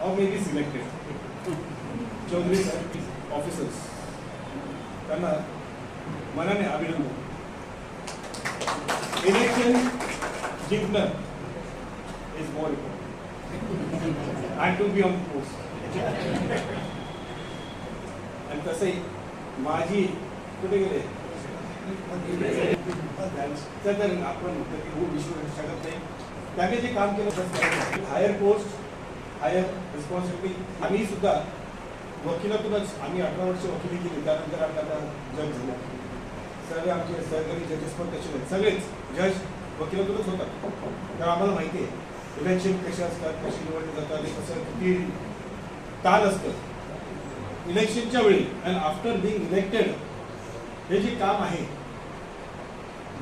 or maybe selected Chaudhari साहेब officers त्यांना मनाने अभिनंदन इलेक्शन जिंकणं is more important and to be on post आणि तसंही माझी कुठे गेले त्यांचं तर आपण कधी होऊ शकत नाही त्याने जे काम केलं हायर पोस्ट हायर रिस्पॉन्सिबिलिटी आम्ही सुद्धा वकिलातूनच आम्ही अठरा वर्ष वकिली केली. त्यानंतर आपल्याला जज झालो. सर्व आमचे सहकारी जजेस पण तसे आहेत. सगळेच जज वकिलातूनच होतात. तर आम्हाला माहिती आहे इलेक्शन कसे असतात कशी निवडले जातात हे कसं किती ताण असतं. इलेक्शनच्या वेळी अँड आफ्टर बिंग इलेक्टेड हे जे काम आहे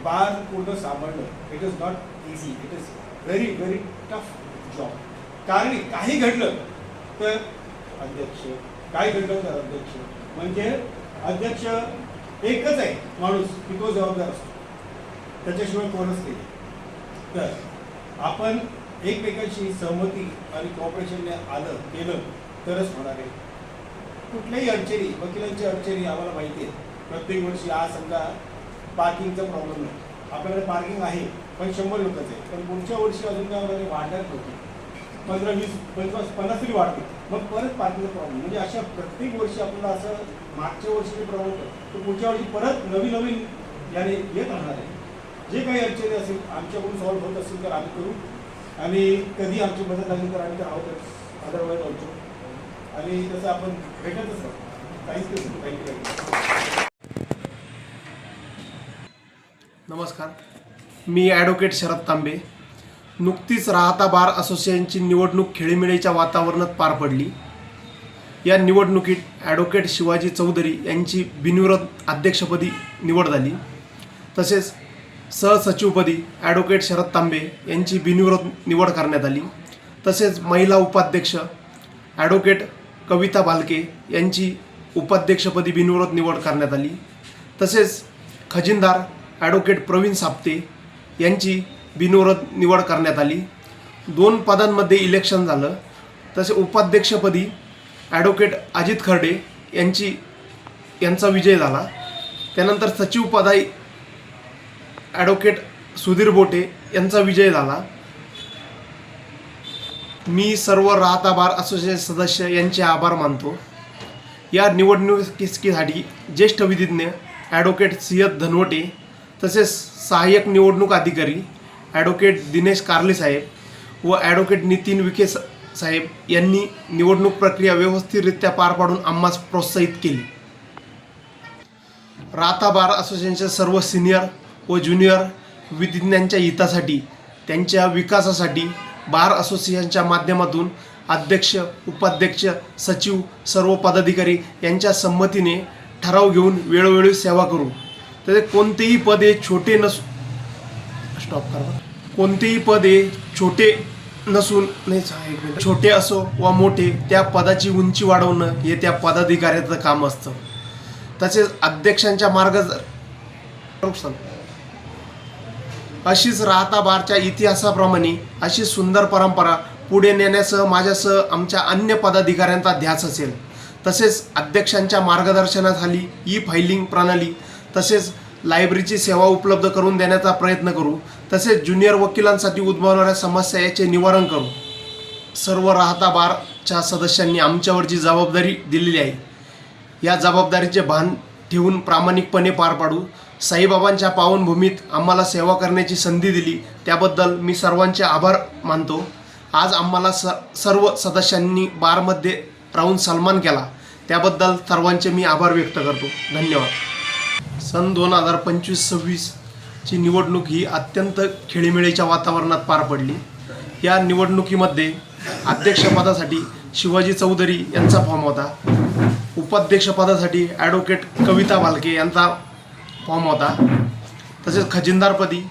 बार पूर्ण सांभाळणं it is not easy it is very very tough job कारण काही घडलं तर अध्यक्ष काय घडलं तर अध्यक्ष. म्हणजे अध्यक्ष एकच आहे माणूस की तो जबाबदार असतो. त्याच्याशिवाय कोणच नाही. तर आपण एकमेकांशी सहमती आणि कॉपरेशनने आलं केलं तरच होणार आहे. कुठल्याही अडचणी वकिलांची अडचणी आम्हाला माहिती आहे प्रत्येक वर्षी आज समजा पार्किंगचा प्रॉब्लेम नाही. आपल्याकडे पार्किंग आहे पण शंभर लोकच आहे. पण पुढच्या वर्षी अजून काय म्हणजे वाढणार नव्हती पंधरा वीस पंचवीस पन्नास तरी वाढते मग परत पार्किंगचा प्रॉब्लेम म्हणजे अशा प्रत्येक वर्षी आपल्याला असं मागच्या वर्षी जे प्रॉब्लेम होतं तर पुढच्या वर्षी परत नवीन नवीन याने येत राहणार आहे. जे काही अडचणी असेल आमच्याकडून सॉल्व्ह होत असेल तर आम्ही करू. आणि कधी आमची मदत लागली तर आम्ही तर आहोत अदरवाईज ऑल्सो आणि तसं आपण भेटतच राहू थँक्यू थँक्यू नमस्कार. मी ॲडव्होकेट शरद तांबे. नुकतीच राहता बार असोसिएशनची निवडणूक खेळीमेळीच्या वातावरणात पार पडली. या निवडणुकीत ॲडव्होकेट शिवाजी चौधरी यांची बिनविरोध अध्यक्षपदी निवड झाली. तसेच सहसचिवपदी ॲडव्होकेट शरद तांबे यांची बिनविरोध निवड करण्यात आली. तसेच महिला उपाध्यक्ष ॲडव्होकेट कविता बालके यांची उपाध्यक्षपदी बिनविरोध निवड करण्यात आली. तसेच खजिनदार ॲडव्होकेट प्रवीण साप्ते यांची बिनविरोध निवड करण्यात आली. दोन पदांमध्ये इलेक्शन झालं. तसे उपाध्यक्षपदी ॲडव्होकेट अजित खर्डे यांची यांचा विजय झाला. त्यानंतर सचिवपदाई ॲडव्होकेट सुधीर बोटे यांचा विजय झाला. मी सर्व राहता बार असोसिएशन सदस्य यांचे आभार मानतो. या निवडणुकीसाठी ज्येष्ठ विधिज्ञ ॲडव्होकेट सियत धनवटे तसेच सहाय्यक निवडणूक अधिकारी ॲडव्होकेट दिनेश कार्ले साहेब व ॲडव्होकेट नितीन विखे स- साहेब यांनी निवडणूक प्रक्रिया व्यवस्थितरित्या पार पाडून आम्हास प्रोत्साहित केली. राहता बार असोसिएशनच्या सर्व सिनियर व ज्युनियर विधिज्ञांच्या हितासाठी त्यांच्या विकासासाठी बार असोसिएशनच्या माध्यमातून अध्यक्ष उपाध्यक्ष सचिव सर्व पदाधिकारी यांच्या संमतीने ठराव घेऊन वेळोवेळी सेवा करू. तर कोणतेही पद हे छोटे नस स्टॉप करा. कोणतेही पद हे छोटे नसून नाही छोटे असो वा मोठे त्या पदाची उंची वाढवणं हे त्या पदाधिकाऱ्याचं काम असतं. तसेच अध्यक्षांच्या मार्ग अशीच राहता बारच्या इतिहासाप्रमाणे अशी सुंदर परंपरा पुढे नेण्यासह माझ्यासह आमच्या अन्य पदाधिकाऱ्यांचा ध्यास असेल. तसेच अध्यक्षांच्या मार्गदर्शनाखाली ई फायलिंग प्रणाली तसेच लायब्ररीची सेवा उपलब्ध करून देण्याचा प्रयत्न करू तसेच ज्युनियर वकिलांसाठी उद्भवणाऱ्या समस्या याचे निवारण करू सर्व राहता बारच्या सदस्यांनी आमच्यावर जी जबाबदारी दिलेली आहे या जबाबदारीचे भान ठेवून प्रामाणिकपणे पार पाडू. साईबाबांच्या पावनभूमीत आम्हाला सेवा करण्याची संधी दिली त्याबद्दल मी सर्वांचे आभार मानतो. आज आम्हाला स सर्व सदस्यांनी बारमध्ये राहून सन्मान केला. त्याबद्दल सर्वांचे मी आभार व्यक्त करतो. धन्यवाद. सन दोन हजार पंचवीस सव्वीस ची निवडणूक ही अत्यंत खेळीमेळीच्या वातावरणात पार पडली. या निवडणुकीमध्ये अध्यक्षपदासाठी शिवाजी चौधरी यांचा फॉर्म होता. उपाध्यक्षपदासाठी ॲडव्होकेट कविता भालके यांचा फॉर्म होता. तसेच खजिनदारपदी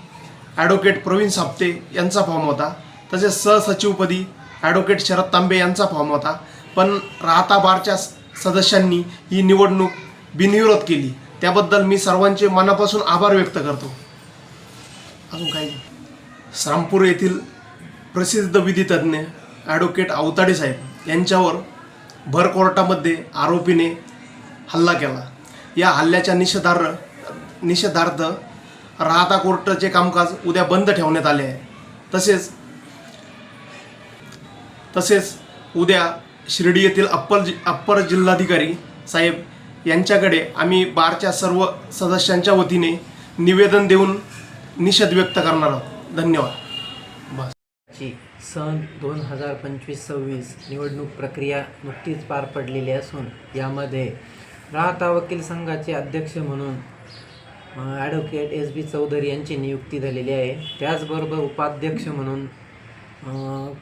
ॲडव्होकेट प्रवीण साप्ते यांचा फॉर्म होता. तसेच सहसचिवपदी ॲडव्होकेट शरद तांबे यांचा फॉर्म होता. पण राहता बारच्या स- सदस्यांनी ही निवडणूक बिनविरोध केली. त्याबद्दल मी सर्वांचे मनापासून आभार व्यक्त करतो. अजून काही श्रामपूर येथील प्रसिद्ध विधितज्ञ ॲडव्होकेट अवताडे साहेब यांच्यावर भर कोर्टामध्ये आरोपीने हल्ला केला. या हल्ल्याच्या निषेधार्थ निषेधार्थ राहता कोर्टाचे कामकाज उद्या बंद ठेवण्यात आले आहे. तसेच तसेच उद्या शिर्डी येथील अप्पर जि अप्पर जिल्हाधिकारी साहेब यांच्याकडे आम्ही बारच्या सर्व सदस्यांच्या वतीने निवेदन देऊन निषेध व्यक्त करणार आहोत. धन्यवाद. बस. ची सन दोन हजार पंचवीस सव्वीस निवडणूक प्रक्रिया नुकतीच पार पडलेली असून यामध्ये राहता वकील संघाचे अध्यक्ष म्हणून ॲडव्होकेट एस बी चौधरी यांची नियुक्ती झालेली आहे. त्याचबरोबर उपाध्यक्ष म्हणून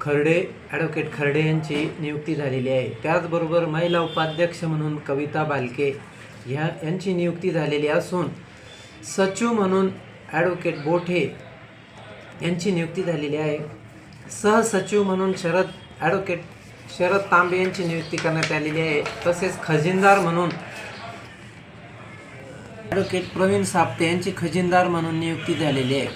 खर्डे ॲडव्होकेट खर्डे यांची नियुक्ती झालेली आहे. त्याचबरोबर महिला उपाध्यक्ष म्हणून कविता बालके ह्या यांची नियुक्ती झालेली असून सचिव म्हणून ॲडव्होकेट बोठे यांची नियुक्ती झालेली आहे. सहसचिव म्हणून शरद ॲडव्होकेट शरद तांबे यांची नियुक्ती करण्यात आलेली आहे. तसेच खजिनदार म्हणून ॲडव्होकेट प्रवीण साप्ते यांची खजिनदार म्हणून नियुक्ती झालेली आहे.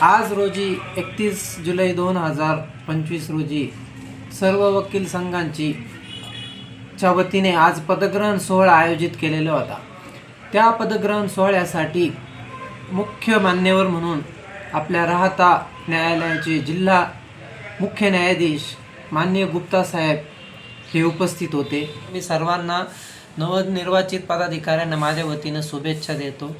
आज रोजी एकतीस जुलै दोन हजार पंचवीस रोजी सर्व वकील संघांची च्या वतीने आज पदग्रहण सोहळा आयोजित केलेला होता. त्या पदग्रहण सोहळ्यासाठी मुख्य मान्यवर म्हणून आपल्या राहता न्यायालयाचे जिल्हा मुख्य न्यायाधीश मान्य गुप्ता साहेब हे उपस्थित होते. मी सर्वांना नवनिर्वाचित पदाधिकाऱ्यांना माझ्या वतीनं शुभेच्छा देतो.